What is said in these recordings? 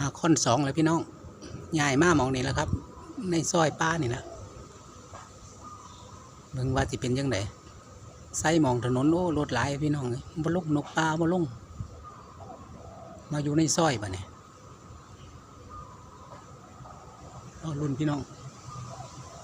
มาค่อนสองแล้วพี่น้องใหญ่มากมองนี่แหล้วครับ ในซอยป้านี่แหละเบิ่งว่าสิเป็นยังไงไส้มองถนนโอ้รถหลายพี่น้องเอ้ยบ่ลงนกปลาบ่ลงมาอยู่ในซอยบ่เนี่ยรอรุ่นพี่น้อง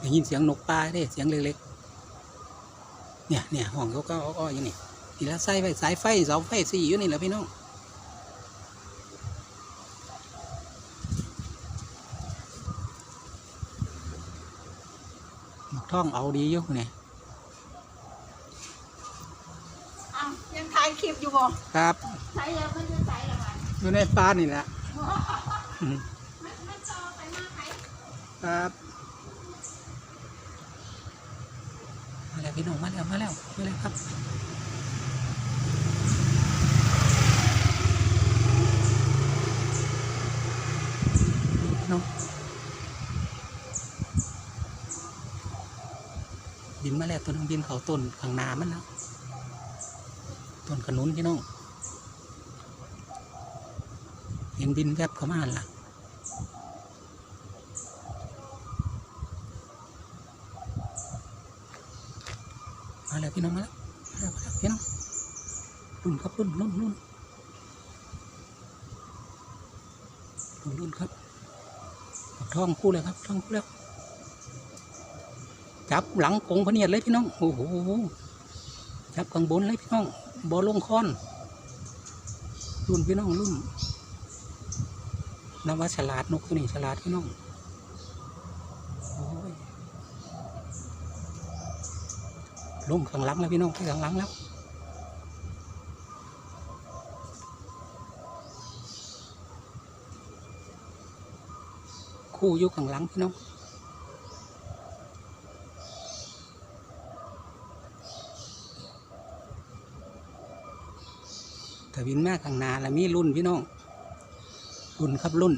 ได้ยินเสียงนกปลาเด้เสียงเล็กๆเนี่ยเนี่ยห้องเขาก็อ้อๆอย่างนี้นี่แล้วไส้ไฟสายไฟเสาไฟสี่อยู่นี่แหละพี่น้อง หมก ท่องเอาดีอยู่เนี่ยอ้าวยังถ่ายคลิปอยู่บ่ครับใช้แล้วมันจะใช้ละมันอยู่ในป้านี่แหละอืมมันมันจอไปมากไหมครับมาแล้วพี่น้องมาแล้วมาแล้วมาแล้วครับพี่น้อง บินมาแล้วตัวนึงบินเขาต้นข้างนามันแล้วต้นขนุนพี่น้องเห็นบินแวบเข้ามาล่ะมาแล้วพี่น้องมาแล้วมาแล้วมาแล้วพี่น้องรุ่นครับรุ่นรุ่นรุ่นรุ่นรุ่นครับท่องคู่เลยครับท่องคู่แล้ว จับหลังกงพเนียดเลยพี่น้องโอ้โหจับข้างบนเลยพี่น้องบอลงคอนรุ่นพี่น้องรุ่นนว่าฉลาดนกตัวนี้ฉลาดพี่น้องโอ้ยลงข้างหลังแล้วพี่น้องไปข้างหลังแล้วคู่ยู่ข้างหลังพี่น้อง ถ้าวินแม่ข้างหน้าแล้วมีรุ่นพี่น้อง รุ่นครับรุ่น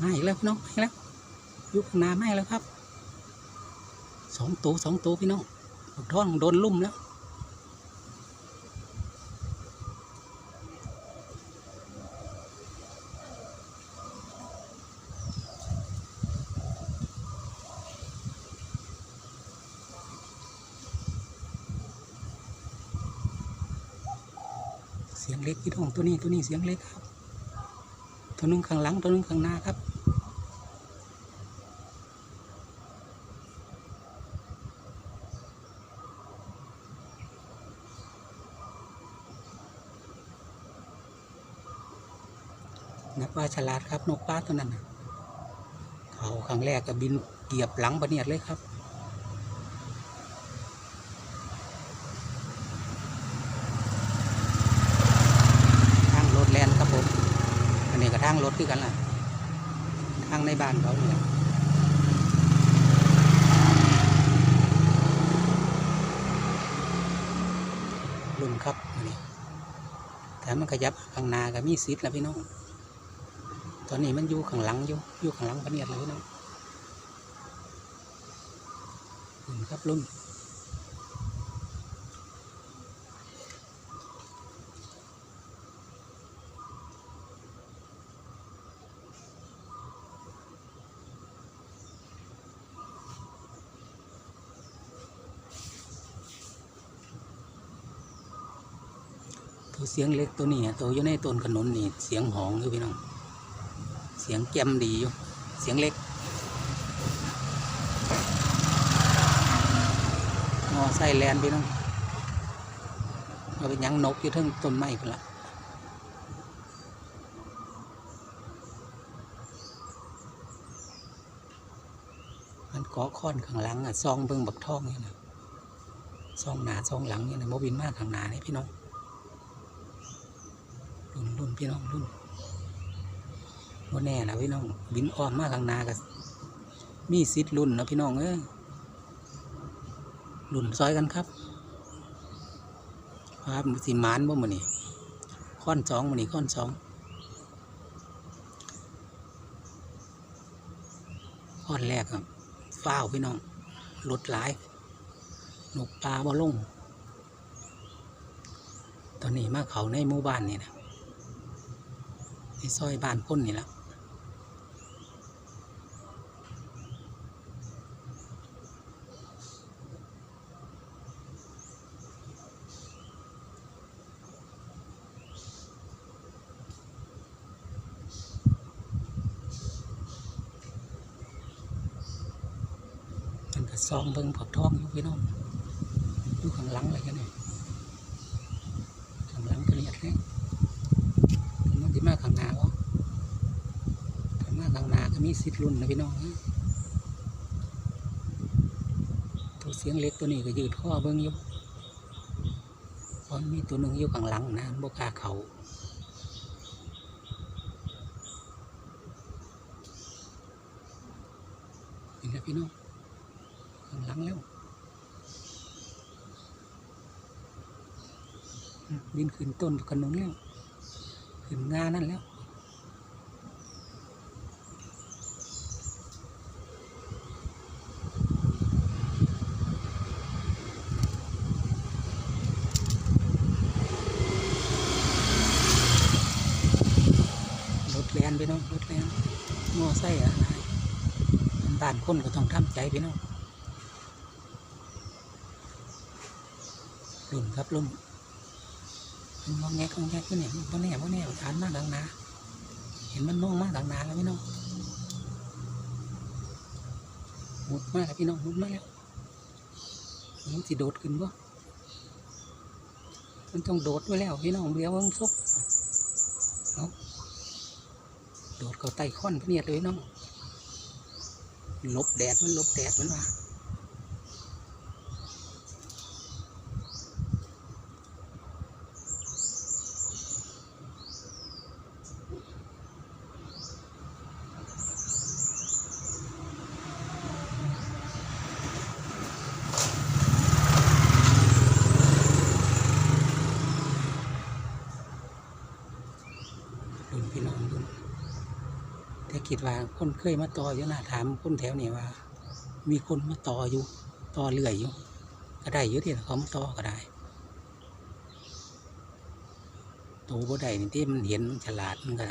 มาอีกแล้วพี่น้องมาอีกแล้วยุคข้างหนาไม่แล้วครับสองตัวสองตัวพี่น้องบักท้องโดนลุ่มแล้ว สียงเล็กพี่น้องตัวนี้ตัวนี้เสียงเล็กครับ ตัวนึงข้างหลังตัวนึงข้างหน้าครับนับว่าฉลาดครับนกป้าตัวนั้นเขาครั้งแรกก็บินเกียบหลังประเนียดเลยครับ ทางรถแลนครับผม อันนี้ก็ทางรถคือกันล่ะทางในบ้านเขาเนี่ยรุ่นครับนนี้แต่มันขยับข้างหน้าก็มีซิดแล้วพี่น้อง ตอนนี้มันอยู่ข้างหลังอยู่อยู่ข้างหลังพะเนียดเลยพี่น้องรุ่นครับรุ่น ตัวเสียงเล็กตัวนี้อะตัวอยู่ในต้นขนุนนี่เสียงหองอยู่พี่น้อง เสียงแจ่มดีอยู่ เสียงเล็กงอไส้แลนพี่น้องเอาไปยังนกอยู่เทั้งต้นไม้พุ่นละมันเกาะค้อนข้างหลังอะซองเบิ่งบักท่องนี่นะซองหนาซองหลังนี่นะโมบินมากข้างหนานี่พี่น้อง พี่น้องรุ่นว่าแน่นะพี่น้อง บินอ้อมมาข้างนาก็มีสิทธิ์รุ่นนะพี่น้องเอ้ยรุ่นซอยกันครับครับสิหมานบ่มือนี่ค้อนสองมือนี่ค้อนสองข้อนแรกครับฟ้าวพี่น้องรถหลายนกปลาบ่ลงตอนนี้มาเขาในหมู่บ้านนี่นะ ในซอยบ้านพ้นนี่แหละมันก็ซองเบิ่งผักทองอยู่พี่น้องอยู่ข้างหลังอะไรกันเนี่ยข้างหลังก็เรียกเลย มาข้างหน้าวะข้างหน้าข้างหน้าก็มีสิทธิ์รุ่นนะพี่น้องตัวเสียงเล็กตัวนี้ก็ยืดข้อเบิ่งอยู่เพราะมีตัวหนึ่งอยู่ข้างหลังนะบกล้าเขาเห็นแล้วพี่น้องข้างหลังแล้วบินขึ้นต้นขนุนแล้ว ขึ้นงานั่นแล้วรถแลนไปน้องรถแลนมอไซค์อะไรมันบ้านคนก็ต้องทำใจไปน้องรุ่นครับรุ่น มันมองแงกมองแงกขึ้นเนี่ยมันแน่มันแน่ฐานมากดังนาเห็นมันน่องมากดังนาแล้วพี่น้องมุดมากแล้วพี่น้องมุดมากแล้วมันสิโดดขึ้นบ่มันต้องโดดไว้แล้วพี่น้องเดี๋ยวมันซุกเอาโดดเข้าใต้ค้อนพเนียดเลยพี่น้องลบแดดมันลบแดดมันว่า รุ่นพี่น้องรุ่นแต่ คิดว่าคนเคยมาต่ออยู่นะถามคนแถวนี้ว่า มีคนมาต่ออยู่ต่อเรื่อยอยู่ ก็ได้อยู่ที่เขามาต่อก็ได้ตัวบ่ได้นี่ที่มันเห็นมันฉลาดมันก็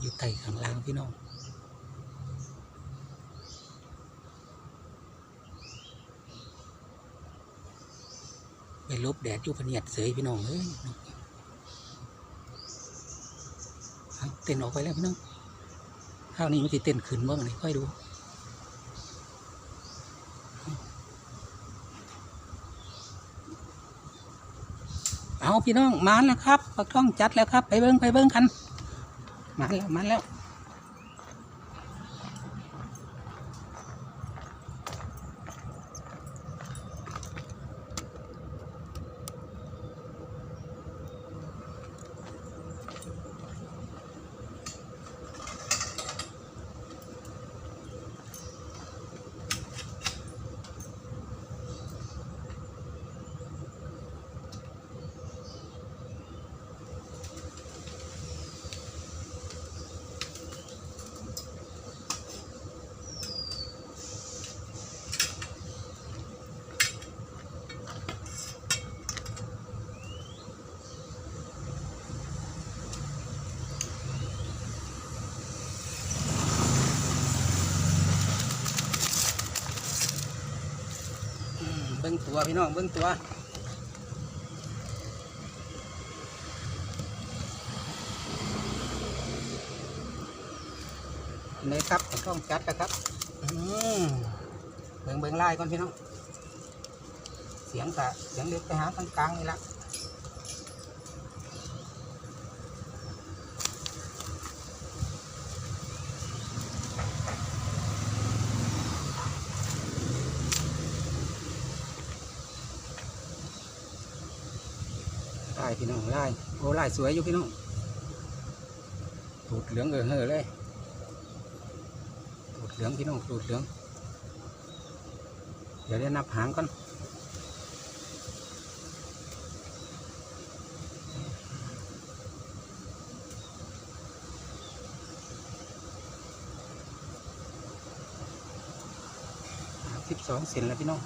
อยู่ใต้ข้างล่างพี่น้อง ไปลบแดดอยู่พเนียดเสยพี่น้องเอ้ยเต้นออกไปแล้วพี่น้องข้าวนี้มันจะเต้นขึ้นบ้างไหนค่อยดูเอาพี่น้องมาแล้วครับปักท่องจัดแล้วครับ ไปเบิ้งไปเบิ้งกันมาแล้วมาแล้ว เบิ้งตัวพี่น้องเบิ้งตัวเลยครับต้องจัดนะครับอืมเบิ้งเบิ้งไล่ก่อนพี่น้อง เสียงกะเสียงเล็กไปหาทางกลางนี่ละ พี่น้องไล่โอ้ไล่สวยอยู่พี่น้องตูดเหลืองเออเฮอเลยตูดเหลืองพี่น้องตูดเหลืองดี๋ยวได้นับหางก่อนสิบสองเซนแล้วพี่น้อง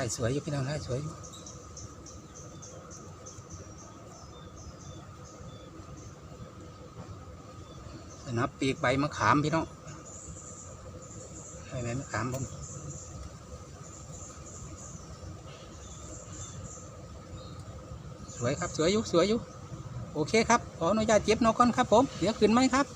ลายสวยอยู่พี่น้องลายสวยอยู่สนับปีกใบมะขามพี่น้องใบมะขามผมสวยครับสวยอยู่สวยอยู่โอเคครับขออนุญาตเจ็บนกก่อนครับผม เดี๋ยวขึ้นไหมครับ